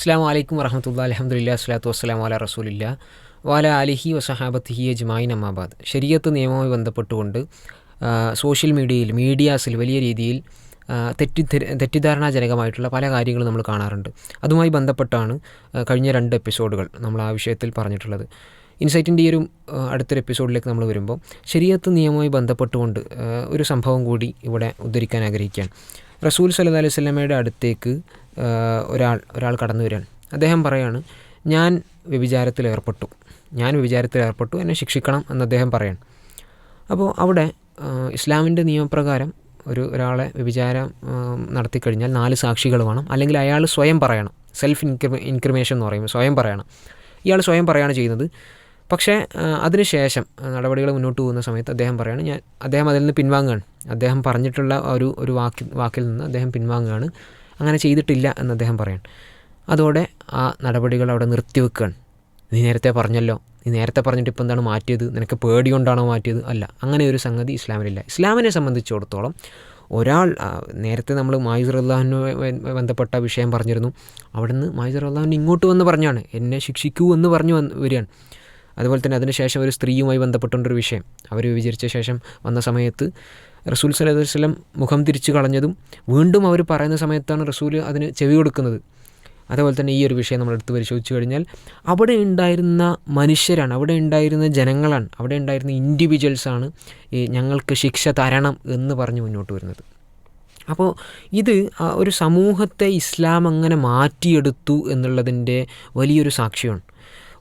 അസ്സാം വലൈക്കും വറഹമത്തുള്ള അലഹമുല്ല അസ്ലാത്തു വസ്സലാം വാല റസൂലില്ല വാല അലിഹി വസഹാബത്തിഹി അജ്മായിൻ അമ്മാബാദ് ശരീരത്ത് നിയമവുമായി ബന്ധപ്പെട്ടുകൊണ്ട് സോഷ്യൽ മീഡിയയിൽ മീഡിയാസിൽ വലിയ രീതിയിൽ തെറ്റിദ്ധരി തെറ്റി തെറ്റിദ്ധാരണാജനകമായിട്ടുള്ള പല കാര്യങ്ങളും നമ്മൾ കാണാറുണ്ട്. അതുമായി ബന്ധപ്പെട്ടാണ് കഴിഞ്ഞ രണ്ട് എപ്പിസോഡുകൾ നമ്മൾ ആ വിഷയത്തിൽ പറഞ്ഞിട്ടുള്ളത്. ഇൻസൈറ്റിന്റെ ഈ ഒരു അടുത്തൊരു എപ്പിസോഡിലേക്ക് നമ്മൾ വരുമ്പോൾ ശരീഅത്ത് നിയമവുമായി ബന്ധപ്പെട്ടുകൊണ്ട് ഒരു സംഭവം കൂടി ഇവിടെ ഉദ്ധരിക്കാൻ ആഗ്രഹിക്കുകയാണ്. റസൂൽ സല്ലു അലൈഹി അടുത്തേക്ക് ഒരാൾ ഒരാൾ കടന്നു വരികയാണ്. അദ്ദേഹം പറയാണ് ഞാൻ വ്യഭിചാരത്തിൽ ഏർപ്പെട്ടു. ഞാൻ വ്യഭിചാരത്തിൽ ഏർപ്പെട്ടു. എന്നെ ശിക്ഷിക്കണം എന്ന് അദ്ദേഹം പറയാണ്. അപ്പോൾ അവിടെ ഇസ്ലാമിന്റെ നിയമപ്രകാരം ഒരു ഒരാളെ വ്യഭിചാരം നടത്തിക്കഴിഞ്ഞാൽ നാല് സാക്ഷികൾ വേണം. അല്ലെങ്കിൽ അയാൾ സ്വയം പറയണം. സെൽഫ് ഇൻക്രിമേ ഇൻക്രിമേഷൻ എന്ന് പറയുമ്പോൾ സ്വയം പറയണം. ഇയാൾ സ്വയം പറയുകയാണ് ചെയ്യുന്നത്. പക്ഷേ അതിനുശേഷം നടപടികൾ മുന്നോട്ട് പോകുന്ന സമയത്ത് അദ്ദേഹം പറയാണ് ഞാൻ അദ്ദേഹം അതിൽ നിന്ന് പിൻവാങ്ങുകയാണ്. അദ്ദേഹം പറഞ്ഞിട്ടുള്ള ഒരു ഒരു വാക്കിൽ വാക്കിൽ നിന്ന് അദ്ദേഹം പിൻവാങ്ങുകയാണ്. അങ്ങനെ ചെയ്തിട്ടില്ല എന്ന് അദ്ദേഹം പറയാൻ അതോടെ ആ നടപടികൾ അവിടെ നിർത്തിവെക്കുകയാണ് നീ നേരത്തെ പറഞ്ഞല്ലോ. നീ നേരത്തെ പറഞ്ഞിട്ട് ഇപ്പോൾ എന്താണ് മാറ്റിയത്? നിനക്ക് പേടി കൊണ്ടാണോ മാറ്റിയത്? അല്ല. അങ്ങനെ ഒരു സംഗതി ഇസ്ലാമിലില്ല. ഇസ്ലാമിനെ സംബന്ധിച്ചിടത്തോളം ഒരാൾ നേരത്തെ നമ്മൾ മായിസർ അള്ളാഹുവിനുമായി ബന്ധപ്പെട്ട വിഷയം പറഞ്ഞിരുന്നു. അവിടുന്ന് മായിസർ അള്ളാഹുവിന് ഇങ്ങോട്ട് വന്ന് പറഞ്ഞാണ്. എന്നെ ശിക്ഷിക്കൂ എന്ന് പറഞ്ഞു വരികയാണ്. അതുപോലെ തന്നെ അതിനുശേഷം ഒരു സ്ത്രീയുമായി ബന്ധപ്പെട്ടുകൊണ്ടൊരു വിഷയം. അവർ വിചരിച്ച ശേഷം വന്ന സമയത്ത് റസൂൽ അലൈഹി വസല്ലം മുഖം തിരിച്ചു കളഞ്ഞതും വീണ്ടും അവർ പറയുന്ന സമയത്താണ് റസൂൽ അതിന് ചെവി കൊടുക്കുന്നത്. അതുപോലെ തന്നെ ഈ ഒരു വിഷയം നമ്മൾ എടുത്ത് പരിശോധിച്ച് കഴിഞ്ഞാൽ അവിടെ ഉണ്ടായിരുന്ന മനുഷ്യരാണ് അവിടെ ഉണ്ടായിരുന്ന ജനങ്ങളാണ് അവിടെ ഉണ്ടായിരുന്ന ഇൻഡിവിജ്വൽസാണ് ഈ ഞങ്ങൾക്ക് ശിക്ഷ തരണം എന്ന് പറഞ്ഞ് മുന്നോട്ട് വരുന്നത്. അപ്പോൾ ഇത് ഒരു സമൂഹത്തെ ഇസ്ലാം അങ്ങനെ മാറ്റിയെടുത്തു എന്നുള്ളതിന്റെ വലിയൊരു സാക്ഷ്യമാണ്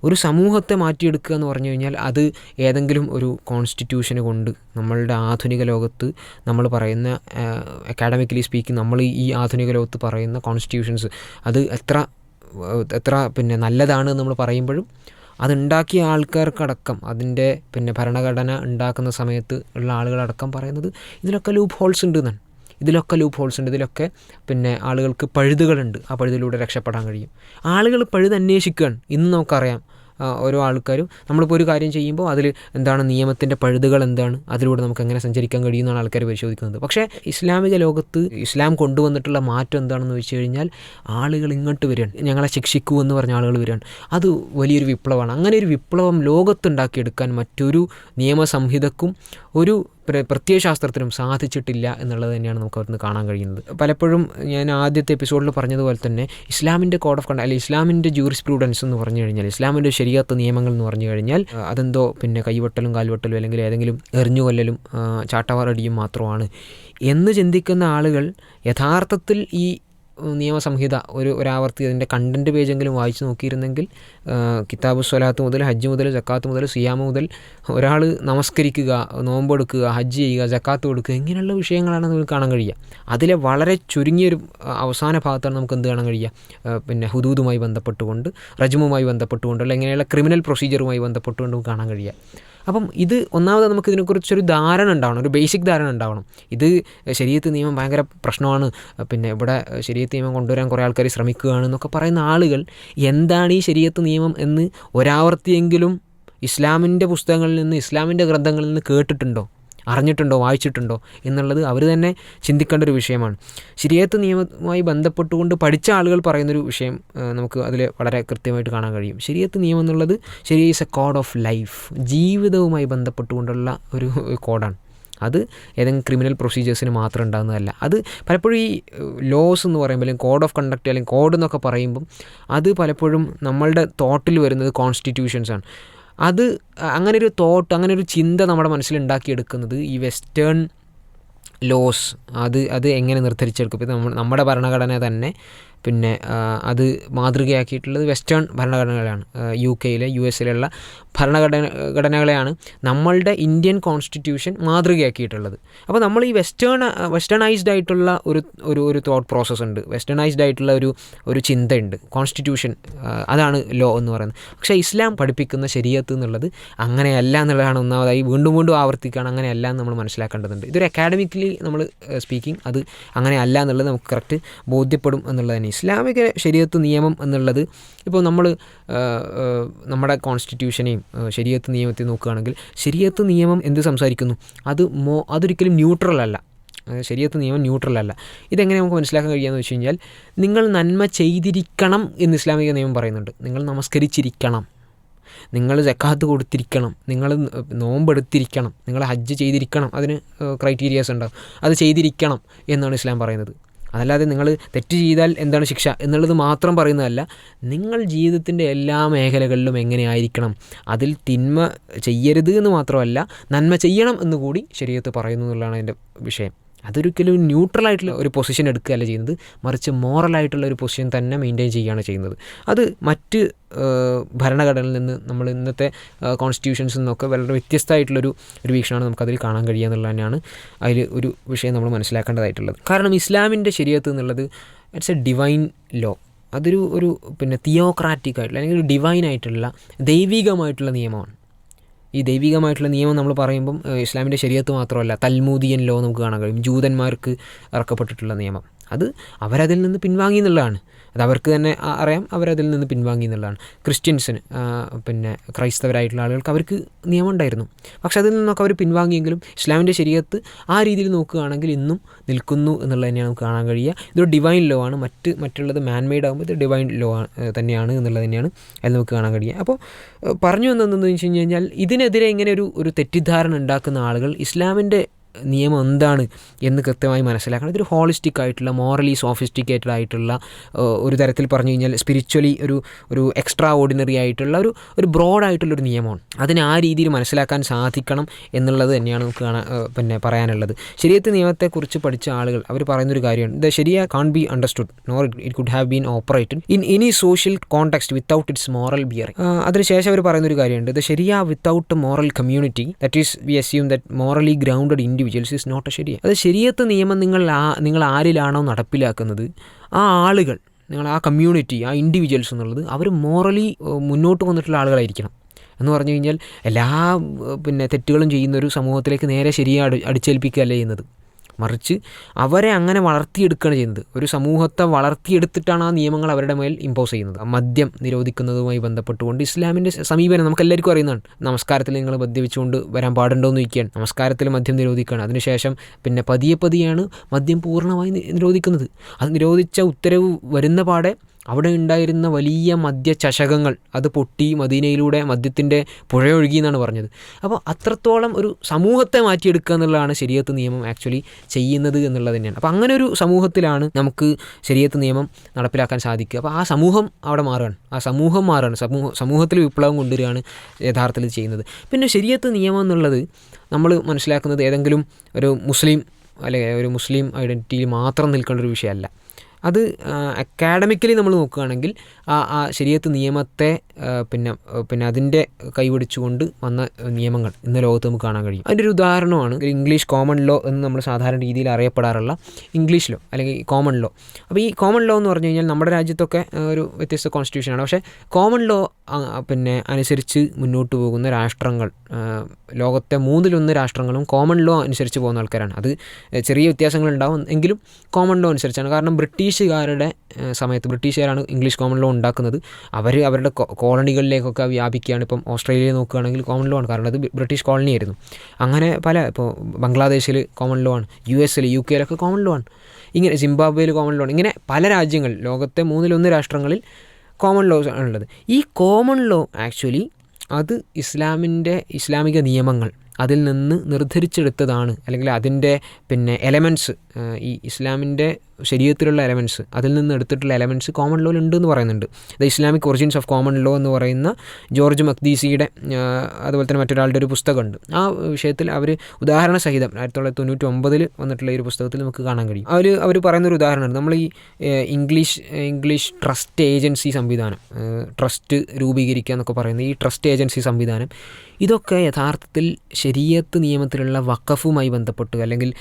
ഒരു സമൂഹത്തെ മാറ്റിയെടുക്കുക എന്ന് പറഞ്ഞു കഴിഞ്ഞാൽ അത് ഏതെങ്കിലും ഒരു കോൺസ്റ്റിറ്റ്യൂഷന് കൊണ്ട് നമ്മളുടെ ആധുനിക ലോകത്ത് നമ്മൾ പറയുന്ന അക്കാഡമിക്കലി സ്പീക്കിംഗ് നമ്മൾ ഈ ആധുനിക ലോകത്ത് പറയുന്ന കോൺസ്റ്റിറ്റ്യൂഷൻസ് അത് എത്ര എത്ര പിന്നെ നല്ലതാണ് നമ്മൾ പറയുമ്പോഴും അതുണ്ടാക്കിയ ആൾക്കാർക്കടക്കം അതിന്റെ പിന്നെ ഭരണഘടന ഉണ്ടാക്കുന്ന സമയത്ത് ഉള്ള ആളുകളടക്കം പറയുന്നത് ഇതിലൊക്കെ ലൂപ്പ് ഹോൾസ് ഉണ്ട് എന്നാണ്. ഇതിലൊക്കെ ലൂപ്പ് ഹോൾസ് ഉണ്ട്. ഇതിലൊക്കെ പിന്നെ ആളുകൾക്ക് പഴുതുകളുണ്ട്. ആ പഴുതിലൂടെ രക്ഷപ്പെടാൻ കഴിയും. ആളുകൾ പഴുത് അന്വേഷിക്കുകയാണ് ഇന്ന് നമുക്കറിയാം ഓരോ ആൾക്കാരും നമ്മളിപ്പോൾ ഒരു കാര്യം ചെയ്യുമ്പോൾ അതിൽ എന്താണ് നിയമത്തിന്റെ പഴുതുകൾ എന്താണ്? അതിലൂടെ നമുക്ക് എങ്ങനെ സഞ്ചരിക്കാൻ കഴിയുമെന്നാണ് ആൾക്കാർ പരിശോധിക്കുന്നത്. പക്ഷേ ഇസ്ലാമിക ലോകത്ത് ഇസ്ലാം കൊണ്ടുവന്നിട്ടുള്ള മാറ്റം എന്താണെന്ന് വെച്ച് കഴിഞ്ഞാൽ ആളുകൾ ഇങ്ങോട്ട് വരികയാണ്. ഞങ്ങളെ ശിക്ഷിക്കൂ എന്ന് പറഞ്ഞ ആളുകൾ വരികയാണ്. അത് വലിയൊരു വിപ്ലവമാണ്. അങ്ങനെ ഒരു വിപ്ലവം ലോകത്തുണ്ടാക്കിയെടുക്കാൻ മറ്റൊരു നിയമസംഹിതക്കും ഒരു പ്രത്യയശാസ്ത്രത്തിനും സാധിച്ചിട്ടില്ല എന്നുള്ളത് തന്നെയാണ് നമുക്ക് അവിടുന്ന് കാണാൻ കഴിയുന്നത്. പലപ്പോഴും ഞാൻ ആദ്യത്തെ എപ്പിസോഡിൽ പറഞ്ഞതുപോലെ തന്നെ ഇസ്ലാമിന്റെ കോഡ് ഓഫ് കണ്ട അല്ലെങ്കിൽ ഇസ്ലാമിന്റെ ജൂറിസ് പ്രൂഡൻസ് എന്ന് പറഞ്ഞു കഴിഞ്ഞാൽ ഇസ്ലാമിന്റെ ശരിയാത്ത നിയമങ്ങൾ എന്ന് പറഞ്ഞു കഴിഞ്ഞാൽ അതെന്തോ പിന്നെ കൈവട്ടലും കാൽവട്ടലും അല്ലെങ്കിൽ ഏതെങ്കിലും എറിഞ്ഞുകൊല്ലലും ചാട്ടവാറടിയും മാത്രമാണ്. എന്ന് ചിന്തിക്കുന്ന ആളുകൾ യഥാർത്ഥത്തിൽ ഈ നിയമസംഹിത ഒരു ഒരാവർത്തി അതിന്റെ കണ്ടന്റ് പേജെങ്കിലും വായിച്ചു നോക്കിയിരുന്നെങ്കിൽ കിതാബ് സ്വലാത്ത് മുതൽ ഹജ്ജ് മുതൽ ജക്കാത്ത് മുതൽ സിയാമ മുതൽ ഒരാൾ നമസ്കരിക്കുക നോമ്പെടുക്കുക ഹജ്ജ് ചെയ്യുക ജക്കാത്ത് കൊടുക്കുക ഇങ്ങനെയുള്ള വിഷയങ്ങളാണ് നമുക്ക് കാണാൻ കഴിയുക. അതിലെ വളരെ ചുരുങ്ങിയൊരു അവസാന ഭാഗത്താണ് നമുക്ക് എന്ത് കാണാൻ കഴിയുക? പിന്നെ ഹുദൂദുമായി ബന്ധപ്പെട്ടുകൊണ്ട് റജ്മുമായി ബന്ധപ്പെട്ടുകൊണ്ട് അല്ലെങ്കിൽ ഇങ്ങനെയുള്ള ക്രിമിനൽ പ്രൊസീജിയറുമായി ബന്ധപ്പെട്ടുകൊണ്ട് കാണാൻ കഴിയുക. അപ്പം ഇത് ഒന്നാമത് നമുക്ക് ഇതിനെക്കുറിച്ചൊരു ധാരണ ഉണ്ടാവണം ഒരു ബേസിക് ധാരണ ഉണ്ടാവണം. ഇത് ശരീരത്ത് നിയമം ഭയങ്കര പ്രശ്നമാണ്. പിന്നെ ഇവിടെ ശരീരത്ത് നിയമം കൊണ്ടുവരാൻ കുറേ ആൾക്കാർ ശ്രമിക്കുകയാണ് എന്നൊക്കെ പറയുന്ന ആളുകൾ എന്താണ് ഈ ശരീരത്ത് നിയമം എന്ന് ഒരാവർത്തിയെങ്കിലും ഇസ്ലാമിന്റെ പുസ്തകങ്ങളിൽ നിന്ന് ഇസ്ലാമിന്റെ ഗ്രന്ഥങ്ങളിൽ നിന്ന് കേട്ടിട്ടുണ്ടോ? അറിഞ്ഞിട്ടുണ്ടോ വായിച്ചിട്ടുണ്ടോ എന്നുള്ളത് അവർ തന്നെ ചിന്തിക്കേണ്ട ഒരു വിഷയമാണ്. ശരിയത്ത് നിയമവുമായി ബന്ധപ്പെട്ടുകൊണ്ട് പഠിച്ച ആളുകൾ പറയുന്നൊരു വിഷയം നമുക്ക് അതിൽ വളരെ കൃത്യമായിട്ട് കാണാൻ കഴിയും. ശരിയത്ത് നിയമം എന്നുള്ളത് ശരി is a code of life ജീവിതവുമായി ബന്ധപ്പെട്ടുകൊണ്ടുള്ള ഒരു കോഡാണ്. അത് ഏതെങ്കിലും ക്രിമിനൽ പ്രൊസീജിയേഴ്സിന് മാത്രം ഉണ്ടാകുന്നതല്ല അത് പലപ്പോഴും ഈ ലോസ് എന്ന് പറയുമ്പോൾ അല്ലെങ്കിൽ കോഡ് ഓഫ് കണ്ടക്ട് അല്ലെങ്കിൽ കോഡ് എന്നൊക്കെ പറയുമ്പം അത് പലപ്പോഴും നമ്മളുടെ തോട്ടിൽ വരുന്നത് കോൺസ്റ്റിറ്റ്യൂഷൻസാണ് അത് അങ്ങനെ ഒരു തോട്ട് അങ്ങനെ ഒരു ചിന്ത നമ്മുടെ മനസ്സിൽ ഉണ്ടാക്കിയെടുക്കുന്നത് ഈ വെസ്റ്റേൺ ലോസ് അത് അത് എങ്ങനെ നിർദ്ധരിച്ചെടുക്കും? ഇപ്പം നമ്മൾ നമ്മുടെ ഭരണഘടന തന്നെ പിന്നെ അത് മാതൃകയാക്കിയിട്ടുള്ളത് വെസ്റ്റേൺ ഭരണഘടനകളാണ് യു കെയിലെ യു എസിലുള്ള ഭരണഘടന ഘടനകളെയാണ് നമ്മളുടെ ഇന്ത്യൻ കോൺസ്റ്റിറ്റ്യൂഷൻ മാതൃകയാക്കിയിട്ടുള്ളത്. അപ്പോൾ നമ്മൾ ഈ വെസ്റ്റേൺ വെസ്റ്റേണൈസ്ഡ് ആയിട്ടുള്ള ഒരു ഒരു ഒരു തോട്ട് പ്രോസസ്സ് ഉണ്ട്. വെസ്റ്റേണൈസ്ഡ് ആയിട്ടുള്ള ഒരു ഒരു ചിന്തയുണ്ട്. കോൺസ്റ്റിറ്റ്യൂഷൻ അതാണ് ലോ എന്ന് പറയുന്നത്. പക്ഷേ ഇസ്ലാം പഠിപ്പിക്കുന്ന ശരീരത്ത് എന്നുള്ളത് അങ്ങനെയല്ല എന്നുള്ളതാണ് ഒന്നാമതായി വീണ്ടും വീണ്ടും ആവർത്തിക്കുകയാണ്. അങ്ങനെയല്ല എന്ന് നമ്മൾ മനസ്സിലാക്കേണ്ടതുണ്ട്. ഇതൊരു അക്കാഡമിക്കലി നമ്മൾ സ്പീക്കിംഗ് അത് അങ്ങനെയല്ല എന്നുള്ളത് നമുക്ക് കറക്റ്റ് ബോധ്യപ്പെടും എന്നുള്ളത് തന്നെ ഇസ്ലാമിക ശരീരത്ത് നിയമം എന്നുള്ളത് ഇപ്പോൾ നമ്മൾ നമ്മുടെ കോൺസ്റ്റിറ്റ്യൂഷനെയും ശരീരത്ത് നിയമത്തെ നോക്കുകയാണെങ്കിൽ ശരീരത്ത് നിയമം എന്ത് സംസാരിക്കുന്നു? അത് മോ അതൊരിക്കലും ന്യൂട്രൽ അല്ല. ശരീരത്ത് നിയമം ന്യൂട്രൽ അല്ല. ഇതെങ്ങനെ നമുക്ക് മനസ്സിലാക്കാൻ കഴിയുകയെന്ന് വെച്ച് കഴിഞ്ഞാൽ നിങ്ങൾ നന്മ ചെയ്തിരിക്കണം എന്ന് ഇസ്ലാമിക നിയമം പറയുന്നുണ്ട്. നിങ്ങൾ നമസ്കരിച്ചിരിക്കണം. നിങ്ങൾ ജക്കാത്ത് കൊടുത്തിരിക്കണം. നിങ്ങൾ നോമ്പെടുത്തിരിക്കണം. നിങ്ങൾ ഹജ്ജ് ചെയ്തിരിക്കണം. അതിന് ക്രൈറ്റീരിയാസ് ഉണ്ടാവും അത് ചെയ്തിരിക്കണം എന്നാണ് ഇസ്ലാം പറയുന്നത്. അതല്ലാതെ നിങ്ങൾ തെറ്റ് ചെയ്താൽ എന്താണ് ശിക്ഷ എന്നുള്ളത് മാത്രം പറയുന്നതല്ല നിങ്ങൾ ജീവിതത്തിന്റെ എല്ലാ മേഖലകളിലും എങ്ങനെയായിരിക്കണം അതിൽ തിന്മ ചെയ്യരുത് എന്ന് മാത്രമല്ല നന്മ ചെയ്യണം എന്ന് കൂടി ശരീരത്ത് പറയുന്നു എന്നുള്ളതാണ് അതിന്റെ വിഷയം. അതൊരിക്കലും ന്യൂട്രൽ ആയിട്ടുള്ള ഒരു പൊസിഷൻ എടുക്കുകയല്ല ചെയ്യുന്നത്. മറിച്ച് മോറലായിട്ടുള്ള ഒരു പൊസിഷൻ തന്നെ മെയിന്റെയിൻ ചെയ്യുകയാണ് ചെയ്യുന്നത്. അത് മറ്റ് ഭരണഘടനയിൽ നിന്ന് നമ്മൾ ഇന്നത്തെ കോൺസ്റ്റിറ്റ്യൂഷൻസിൽ നിന്നൊക്കെ വളരെ വ്യത്യസ്തമായിട്ടുള്ളൊരു ഒരു വീക്ഷണമാണ് നമുക്കതിൽ കാണാൻ കഴിയുക എന്നുള്ളത് തന്നെയാണ് അതിൽ ഒരു വിഷയം നമ്മൾ മനസ്സിലാക്കേണ്ടതായിട്ടുള്ളത്. കാരണം ഇസ്ലാമിന്റെ ശരീരത്ത് എന്നുള്ളത് ഇറ്റ്സ് എ ഡിവൈൻ ലോ അതൊരു ഒരു പിന്നെ തിയോക്രാറ്റിക് ആയിട്ടുള്ള അല്ലെങ്കിൽ ഒരു ഡിവൈൻ ആയിട്ടുള്ള ദൈവികമായിട്ടുള്ള നിയമമാണ്. ഈ ദൈവികമായിട്ടുള്ള നിയമം നമ്മൾ പറയുമ്പം ഇസ്ലാമിന്റെ ശരീരത്ത് മാത്രമല്ല തൽമൂദിയൻ ലോ നമുക്ക് കാണാൻ കഴിയും ജൂതന്മാർക്ക് ഇറക്കപ്പെട്ടിട്ടുള്ള നിയമം. അത് അവരതിൽ നിന്ന് പിൻവാങ്ങി എന്നുള്ളതാണ്. അത് അവർക്ക് തന്നെ അറിയാം. അവരതിൽ നിന്ന് പിൻവാങ്ങി എന്നുള്ളതാണ്. ക്രിസ്ത്യൻസിന് പിന്നെ ക്രൈസ്തവരായിട്ടുള്ള ആളുകൾക്ക് അവർക്ക് നിയമം ഉണ്ടായിരുന്നു. പക്ഷെ അതിൽ നിന്നൊക്കെ അവർ പിൻവാങ്ങിയെങ്കിലും ഇസ്ലാമിന്റെ ശരീരത്ത് ആ രീതിയിൽ നോക്കുകയാണെങ്കിൽ ഇന്നും നിൽക്കുന്നു എന്നുള്ളത് തന്നെയാണ് നമുക്ക് കാണാൻ കഴിയുക. ഇതൊരു ഡിവൈൻ ലോ ആണ്. മറ്റ് മറ്റുള്ളത് മാൻമെയ്ഡ് ആകുമ്പോൾ ഇത് ഡിവൈൻ ലോ തന്നെയാണ് എന്നുള്ളത് തന്നെയാണ് അതിൽ നമുക്ക് കാണാൻ കഴിയുക. അപ്പോൾ പറഞ്ഞു വന്നതെന്ന് വെച്ച് കഴിഞ്ഞാൽ ഇതിനെതിരെ ഇങ്ങനെ ഒരു ഒരു തെറ്റിദ്ധാരണ ഉണ്ടാക്കുന്ന ആളുകൾ ഇസ്ലാമിന്റെ നിയമം എന്താണ് എന്ന് കൃത്യമായി മനസ്സിലാക്കണം. ഇതൊരു ഹോളിസ്റ്റിക് ആയിട്ടുള്ള മോറലി സോഫിസ്റ്റിക്കേറ്റഡ് ആയിട്ടുള്ള ഒരു തരത്തിൽ പറഞ്ഞു കഴിഞ്ഞാൽ സ്പിരിച്വലി ഒരു ഒരു എക്സ്ട്രാ ഓർഡിനറി ആയിട്ടുള്ള ഒരു ഒരു ബ്രോഡായിട്ടുള്ളൊരു നിയമമാണ്. അതിനെ ആ രീതിയിൽ മനസ്സിലാക്കാൻ സാധിക്കണം എന്നുള്ളത് തന്നെയാണ് നമുക്ക് പിന്നെ പറയാനുള്ളത്. ശരിയത്തെ നിയമത്തെക്കുറിച്ച് പഠിച്ച ആളുകൾ അവർ പറയുന്നൊരു കാര്യമാണ്. ദ ശരിയ can be understood nor it could have been operated in any social context without its moral bearing അതിനുശേഷം അവർ പറയുന്നൊരു കാര്യമുണ്ട്. ദ ശരിയ without moral community that is we assume that morally grounded individuals is not a ശരിയ. അത് ശരിയത്ത് നിയമം നിങ്ങൾ ആ നിങ്ങൾ ആരിലാണോ നടപ്പിലാക്കുന്നത് ആ ആളുകൾ നിങ്ങൾ ആ കമ്മ്യൂണിറ്റി ആ ഇൻഡിവിജ്വൽസ് എന്നുള്ളത് അവർ മോറലി മുന്നോട്ട് വന്നിട്ടുള്ള ആളുകളായിരിക്കണം. എന്ന് പറഞ്ഞു കഴിഞ്ഞാൽ എല്ലാ പിന്നെ തെറ്റുകളും ചെയ്യുന്ന ഒരു സമൂഹത്തിലേക്ക് നേരെ ശരിയാ അടിച്ചേൽപ്പിക്കുകയല്ല ചെയ്യുന്നത്. മറിച്ച് അവരെ അങ്ങനെ വളർത്തിയെടുക്കുകയാണ് ചെയ്യുന്നത്. ഒരു സമൂഹത്തെ വളർത്തിയെടുത്തിട്ടാണ് ആ നിയമങ്ങൾ അവരുടെ മേൽ ഇമ്പോസ് ചെയ്യുന്നത്. മദ്യം നിരോധിക്കുന്നതുമായി ബന്ധപ്പെട്ടുകൊണ്ട് ഇസ്ലാമിന്റെ സമീപനം നമുക്ക് എല്ലാവർക്കും അറിയുന്നതാണ്. നമസ്കാരത്തിൽ നിങ്ങൾ മദ്യപിച്ചുകൊണ്ട് വരാൻ പാടുണ്ടോ എന്ന് ചോദിക്കുകയാണ്. നമസ്കാരത്തിൽ മദ്യം നിരോധിക്കുകയാണ്. അതിനുശേഷം പിന്നെ പതിയെ പതിയാണ് മദ്യം പൂർണമായി നിരോധിക്കുന്നത്. അത് നിരോധിച്ച ഉത്തരവ് വരുന്ന പാടെ അവിടെ ഉണ്ടായിരുന്ന വലിയ മദ്യചഷകങ്ങൾ അത് പൊട്ടി മദീനയിലൂടെ മദ്യത്തിന്റെ പുഴയൊഴുകി എന്നാണ് പറഞ്ഞത്. അപ്പോൾ അത്രത്തോളം ഒരു സമൂഹത്തെ മാറ്റിയെടുക്കുക എന്നുള്ളതാണ് ശരിയത്ത് നിയമം ആക്ച്വലി ചെയ്യുന്നത് എന്നുള്ളത് തന്നെയാണ്. അപ്പോൾ അങ്ങനെ ഒരു സമൂഹത്തിലാണ് നമുക്ക് ശരിയത്ത് നിയമം നടപ്പിലാക്കാൻ സാധിക്കുക. അപ്പോൾ ആ സമൂഹം അവിടെ മാറുകയാണ്. ആ സമൂഹം മാറുകയാണ്. സമൂഹ സമൂഹത്തിൽ വിപ്ലവം കൊണ്ടുവരികയാണ് യഥാർത്ഥത്തിൽ ചെയ്യുന്നത്. പിന്നെ ശരിയത്ത് നിയമം എന്നുള്ളത് നമ്മൾ മനസ്സിലാക്കുന്നത് ഏതെങ്കിലും ഒരു മുസ്ലിം അല്ലെങ്കിൽ ഒരു മുസ്ലിം ഐഡന്റിറ്റിയിൽ മാത്രം നിൽക്കേണ്ട ഒരു വിഷയമല്ല. അത് അക്കാഡമിക്കലി നമ്മൾ നോക്കുകയാണെങ്കിൽ ആ ആ ശരിയത്ത് നിയമത്തെ പിന്നെ പിന്നെ അതിന്റെ കൈപിടിച്ചുകൊണ്ട് വന്ന നിയമങ്ങൾ ഇന്ന് ലോകത്ത് നമുക്ക് കാണാൻ കഴിയും. അതിന്റെ ഒരു ഉദാഹരണമാണ് ഇംഗ്ലീഷ് കോമൺ ലോ എന്ന് നമ്മൾ സാധാരണ രീതിയിൽ അറിയപ്പെടാറുള്ള ഇംഗ്ലീഷ് ലോ അല്ലെങ്കിൽ കോമൺ ലോ അപ്പോൾ ഈ കോമൺ ലോ എന്ന് പറഞ്ഞു കഴിഞ്ഞാൽ നമ്മുടെ രാജ്യത്തൊക്കെ ഒരു വ്യത്യസ്ത കോൺസ്റ്റിറ്റ്യൂഷനാണ് പക്ഷേ കോമൺ ലോ പിന്നെ അനുസരിച്ച് മുന്നോട്ട് പോകുന്ന രാഷ്ട്രങ്ങൾ ലോകത്തെ മൂന്നിലൊന്ന് രാഷ്ട്രങ്ങളും കോമൺ ലോ അനുസരിച്ച് പോകുന്ന ആൾക്കാരാണ്. അത് ചെറിയ വ്യത്യാസങ്ങൾ ഉണ്ടാവും എങ്കിലും കോമൺ ലോ അനുസരിച്ചാണ്. കാരണം ബ്രിട്ടീഷുകാരുടെ സമയത്ത് ബ്രിട്ടീഷുകാരാണ് ഇംഗ്ലീഷ് കോമൺ ലോ ഉണ്ടാക്കുന്നത്. അവർ അവരുടെ കോളണികളിലേക്കൊക്കെ വ്യാപിക്കുകയാണ്. ഇപ്പം ഓസ്ട്രേലിയ നോക്കുകയാണെങ്കിൽ കോമൺ ലോ ആണ്. കാരണം അത് ബ്രിട്ടീഷ് കോളനി ആയിരുന്നു. അങ്ങനെ പല ഇപ്പോൾ ബംഗ്ലാദേശിൽ കോമൺ ലോ ആണ്. യു എസിൽ യു കെയിലൊക്കെ കോമൺ ലോ ആണ്. ഇങ്ങനെ സിംബാബ്വേയിൽ കോമൺ ലോ ആണ്. ഇങ്ങനെ പല രാജ്യങ്ങളിൽ ലോകത്തെ മൂന്നിലൊന്ന് രാഷ്ട്രങ്ങളിൽ കോമൺ ലോസ് ആണുള്ളത് ഈ കോമൺ ലോ ആക്ച്വലി അത് ഇസ്ലാമിന്റെ ഇസ്ലാമിക നിയമങ്ങൾ അതിൽ നിന്ന് നിർദ്ധരിച്ചെടുത്തതാണ്. അല്ലെങ്കിൽ അതിന്റെ പിന്നെ എലമെന്റ്സ് ഈ ഇസ്ലാമിന്റെ ശരീരത്തിലുള്ള എലമെന്റ്സ് അതിൽ നിന്ന് എടുത്തിട്ടുള്ള എലമെന്റ്സ് കോമൺ ലോയിൽ ഉണ്ട് എന്ന് പറയുന്നുണ്ട്. The Islamic origins of common law എന്ന് പറയുന്ന ജോർജ് മക്ദീസിയുടെ അതുപോലെ തന്നെ മറ്റൊരാളുടെ ഒരു പുസ്തകമുണ്ട്. ആ വിഷയത്തിൽ അവർ ഉദാഹരണ സഹിതം ആയിരത്തി തൊള്ളായിരത്തി തൊണ്ണൂറ്റി ഒമ്പതിൽ വന്നിട്ടുള്ള ഒരു പുസ്തകത്തിൽ നമുക്ക് കാണാൻ കഴിയും. അവർ അവർ പറയുന്ന ഒരു ഉദാഹരണമാണ്. നമ്മൾ ഈ ഇംഗ്ലീഷ് ഇംഗ്ലീഷ് ട്രസ്റ്റ് ഏജൻസി സംവിധാനം ട്രസ്റ്റ് രൂപീകരിക്കുക എന്നൊക്കെ പറയുന്ന ഈ ട്രസ്റ്റ് ഏജൻസി സംവിധാനം ഇതൊക്കെ യഥാർത്ഥത്തിൽ ശരീരത്ത് നിയമത്തിലുള്ള വക്കഫുമായി ബന്ധപ്പെട്ട് അല്ലെങ്കിൽ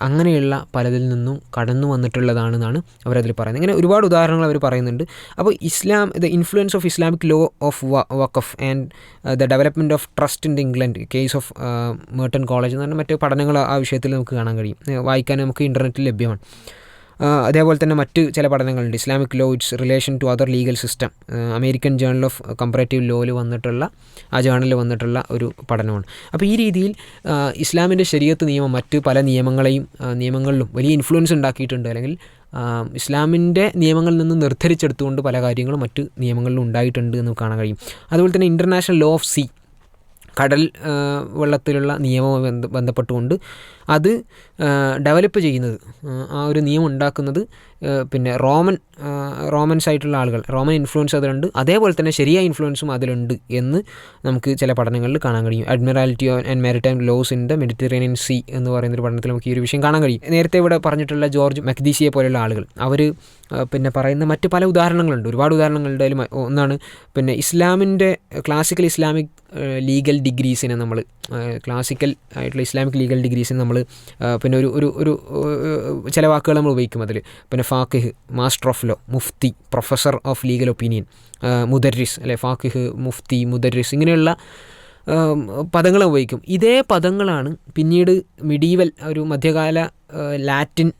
അങ്ങനെയുള്ള പലതിൽ നിന്നും കടന്നു വന്നിട്ടുള്ളതാണെന്നാണ് അവരതിൽ പറയുന്നത്. ഇങ്ങനെ ഒരുപാട് ഉദാഹരണങ്ങൾ അവർ പറയുന്നുണ്ട്. അപ്പോൾ ഇസ്ലാം the influence of Islamic law of Waqf and the development of trust in England case of Merton college എന്ന് പറഞ്ഞാൽ മറ്റ് പഠനങ്ങൾ ആ വിഷയത്തിൽ നമുക്ക് കാണാൻ കഴിയും. വായിക്കാൻ നമുക്ക് ഇന്റർനെറ്റിൽ ലഭ്യമാണ്. അതേപോലെ തന്നെ മറ്റ് ചില പഠനങ്ങളുണ്ട്. Islamic law it's relation to other legal system American journal of comparative ലോയിൽ വന്നിട്ടുള്ള ആ ജേണലിൽ വന്നിട്ടുള്ള ഒരു പഠനമാണ്. അപ്പോൾ ഈ രീതിയിൽ ഇസ്ലാമിന്റെ ശരീരത്ത് നിയമം മറ്റ് പല നിയമങ്ങളെയും നിയമങ്ങളിലും വലിയ ഇൻഫ്ലുവൻസ് ഉണ്ടാക്കിയിട്ടുണ്ട്. അല്ലെങ്കിൽ ഇസ്ലാമിന്റെ നിയമങ്ങളിൽ നിന്ന് നിർദ്ധരിച്ചെടുത്തുകൊണ്ട് പല കാര്യങ്ങളും മറ്റ് നിയമങ്ങളിലും ഉണ്ടായിട്ടുണ്ട് എന്ന് കാണാൻ കഴിയും. അതുപോലെ തന്നെ ഇന്റർനാഷണൽ ലോ ഓഫ് സീ കടൽ വെള്ളത്തിലുള്ള നിയമവുമായി ബന്ധപ്പെട്ടുകൊണ്ട് അത് ഡെവലപ്പ് ചെയ്യുന്നത്. ആ ഒരു നിയമം ഉണ്ടാക്കുന്നത് പിന്നെ റോമൻ റോമൻസ് ആയിട്ടുള്ള ആളുകൾ റോമൻ ഇൻഫ്ലുവൻസ് അതിലുണ്ട്. അതേപോലെ തന്നെ ശരിയായ ഇൻഫ്ലുവൻസും അതിലുണ്ട് എന്ന് നമുക്ക് ചില പഠനങ്ങളിൽ കാണാൻ കഴിയും. Admiralty and maritime laws in the Mediterranean sea എന്ന് പറയുന്ന ഒരു പഠനത്തിൽ നമുക്ക് ഈ ഒരു വിഷയം കാണാൻ കഴിയും. നേരത്തെ ഇവിടെ പറഞ്ഞിട്ടുള്ള ജോർജ് മക്ദീസിയെ പോലെയുള്ള ആളുകൾ അവർ പിന്നെ പറയുന്ന മറ്റ് പല ഉദാഹരണങ്ങളുണ്ട്. ഒരുപാട് ഉദാഹരണങ്ങളുടെ ഒന്നാണ് പിന്നെ ഇസ്ലാമിന്റെ ക്ലാസിക്കൽ ഇസ്ലാമിക് ലീഗൽ ഡിഗ്രീസിനെ നമ്മൾ ക്ലാസിക്കൽ ആയിട്ടുള്ള ഇസ്ലാമിക് ലീഗൽ ഡിഗ്രീസിന് നമ്മൾ പിന്നെ ഒരു ഒരു ഒരു ചില വാക്കുകൾ നമ്മൾ ഉപയോഗിക്കും അതിൽ പിന്നെ ഫാക്കിഹ് മാസ്റ്റർ ഓഫ് ലോ മുഫ്തി പ്രൊഫസർ ഓഫ് ലീഗൽ ഒപ്പീനിയൻ മുദരിസ് അല്ലെ ഫാക്കിഹ് മുഫ്തി മുദരിസ് ഇങ്ങനെയുള്ള പദങ്ങൾ ഉപയോഗിക്കും. ഇതേ പദങ്ങളാണ് പിന്നീട് മിഡീവൽ ഒരു മധ്യകാല ലാറ്റിൻ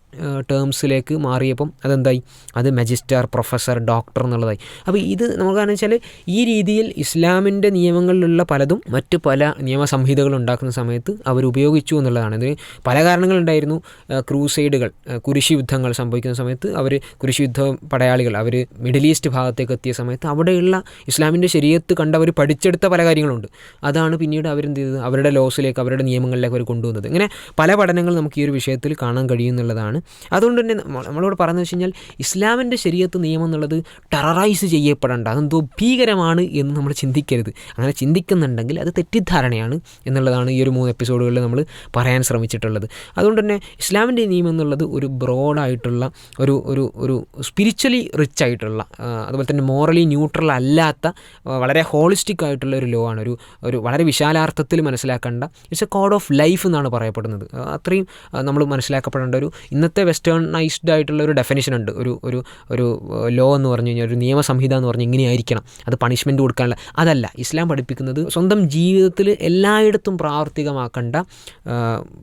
ടേംസിലേക്ക് മാറിയപ്പം അതെന്തായി? അത് മജിസ്റ്റർ പ്രൊഫസർ ഡോക്ടർ എന്നുള്ളതായി. അപ്പോൾ ഇത് നമുക്കാണെന്ന് വെച്ചാൽ ഈ രീതിയിൽ ഇസ്ലാമിന്റെ നിയമങ്ങളിലുള്ള പലതും മറ്റ് പല നിയമസംഹിതകൾ ഉണ്ടാക്കുന്ന സമയത്ത് അവർ ഉപയോഗിച്ചു എന്നുള്ളതാണ്. ഇതിന് പല കാരണങ്ങളുണ്ടായിരുന്നു. ക്രൂസൈഡുകൾ കുരിശി യുദ്ധങ്ങൾ സംഭവിക്കുന്ന സമയത്ത് അവർ കുരിശി യുദ്ധ പടയാളികൾ അവർ മിഡിൽ ഈസ്റ്റ് ഭാഗത്തേക്ക് എത്തിയ സമയത്ത് അവിടെയുള്ള ഇസ്ലാമിന്റെ ശരീരത്ത് കണ്ട് അവർ പഠിച്ചെടുത്ത പല കാര്യങ്ങളുണ്ട്. അതാണ് പിന്നീട് അവരെന്ത് ചെയ്തത്? അവരുടെ ലോസിലേക്ക് അവരുടെ നിയമങ്ങളിലേക്ക് അവർ കൊണ്ടുവന്നത്. ഇങ്ങനെ പല പഠനങ്ങൾ നമുക്ക് ഈ ഒരു വിഷയത്തിൽ കാണാൻ കഴിയുന്നുള്ളതാണ് അതുകൊണ്ട് തന്നെ നമ്മളോട് പറഞ്ഞു വെച്ച് കഴിഞ്ഞാൽ ഇസ്ലാമിന്റെ ശരീരത്ത് നിയമം എന്നുള്ളത് ടെററൈസ് ചെയ്യപ്പെടേണ്ട. അതെന്തോ ഭീകരമാണ് എന്ന് നമ്മൾ ചിന്തിക്കരുത്. അങ്ങനെ ചിന്തിക്കുന്നുണ്ടെങ്കിൽ അത് തെറ്റിദ്ധാരണയാണ് എന്നുള്ളതാണ് ഈ ഒരു മൂന്ന് എപ്പിസോഡുകളിൽ നമ്മൾ പറയാൻ ശ്രമിച്ചിട്ടുള്ളത്. അതുകൊണ്ട് തന്നെ ഇസ്ലാമിന്റെ നിയമം എന്നുള്ളത് ഒരു ബ്രോഡായിട്ടുള്ള ഒരു ഒരു ഒരു സ്പിരിച്വലി റിച്ച് ആയിട്ടുള്ള അതുപോലെ തന്നെ മോറലി ന്യൂട്രൽ അല്ലാത്ത വളരെ ഹോളിസ്റ്റിക് ആയിട്ടുള്ള ഒരു ലോ ആണ്. ഒരു ഒരു വളരെ വിശാലാർത്ഥത്തിൽ മനസ്സിലാക്കേണ്ട. It's a code of life എന്നാണ് പറയപ്പെടുന്നത്. അത്രയും നമ്മൾ മനസ്സിലാക്കപ്പെടേണ്ട ഒരു ഇന്നത്തെ വെസ്റ്റേണൈസ്ഡ് ആയിട്ടുള്ള ഒരു ഡെഫിനേഷൻ ഉണ്ട്. ഒരു ഒരു ഒരു ലോ എന്ന് പറഞ്ഞു കഴിഞ്ഞാൽ ഒരു നിയമസംഹിത എന്ന് പറഞ്ഞാൽ ഇങ്ങനെയായിരിക്കണം അത് പണിഷ്മെന്റ് കൊടുക്കാനുള്ള അതല്ല. ഇസ്ലാം പഠിപ്പിക്കുന്നത് സ്വന്തം ജീവിതത്തിൽ എല്ലായിടത്തും പ്രാവർത്തികമാക്കേണ്ട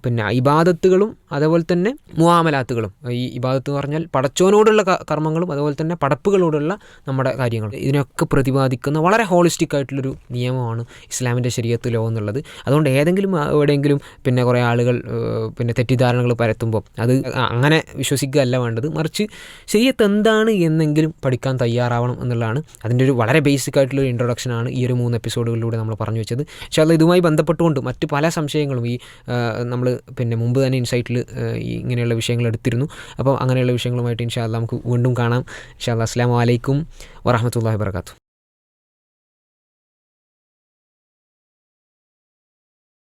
പിന്നെ ഇബാദത്തുകളും അതേപോലെ തന്നെ മുവാമലാത്തുകളും. ഈ ഇബാദത്ത് എന്ന് പറഞ്ഞാൽ പടച്ചോനോടുള്ള കർമ്മങ്ങളും അതുപോലെ തന്നെ പടപ്പുകളോടുള്ള നമ്മുടെ കാര്യങ്ങൾ ഇതിനൊക്കെ പ്രതിപാദിക്കുന്ന വളരെ ഹോളിസ്റ്റിക് ആയിട്ടുള്ളൊരു നിയമമാണ് ഇസ്ലാമിന്റെ ശരീരത്ത് ലോ എന്നുള്ളത്. അതുകൊണ്ട് ഏതെങ്കിലും എവിടെയെങ്കിലും പിന്നെ കുറേ ആളുകൾ പിന്നെ തെറ്റിദ്ധാരണകൾ പരത്തുമ്പോൾ അത് അങ്ങനെ വിശ്വസിക്കുകയല്ല വേണ്ടത്. മറിച്ച് ശരിയത്ത് എന്താണ് എന്നെങ്കിലും പഠിക്കാൻ തയ്യാറാവണം എന്നുള്ളതാണ് അതിന്റെ ഒരു വളരെ ബേസിക് ആയിട്ടുള്ള ഒരു ഇൻട്രൊഡക്ഷനാണ് ഈ ഒരു മൂന്ന് എപ്പിസോഡുകളിലൂടെ നമ്മൾ പറഞ്ഞു വെച്ചത്. പക്ഷേ അത് ഇതുമായി ബന്ധപ്പെട്ടുകൊണ്ട് മറ്റ് പല സംശയങ്ങളും ഈ നമ്മൾ പിന്നെ മുമ്പ് തന്നെ ഇൻസൈറ്റിൽ ഇങ്ങനെയുള്ള വിഷയങ്ങൾ എടുത്തിരുന്നു. അപ്പോൾ അങ്ങനെയുള്ള വിഷയങ്ങളുമായിട്ട് ഇൻഷാല്ല നമുക്ക് വീണ്ടും കാണാം. ഇൻഷാല്ല അസ്സാം വലൈക്കും വറഹമത്തല്ലാ വാബർക്കാത്തു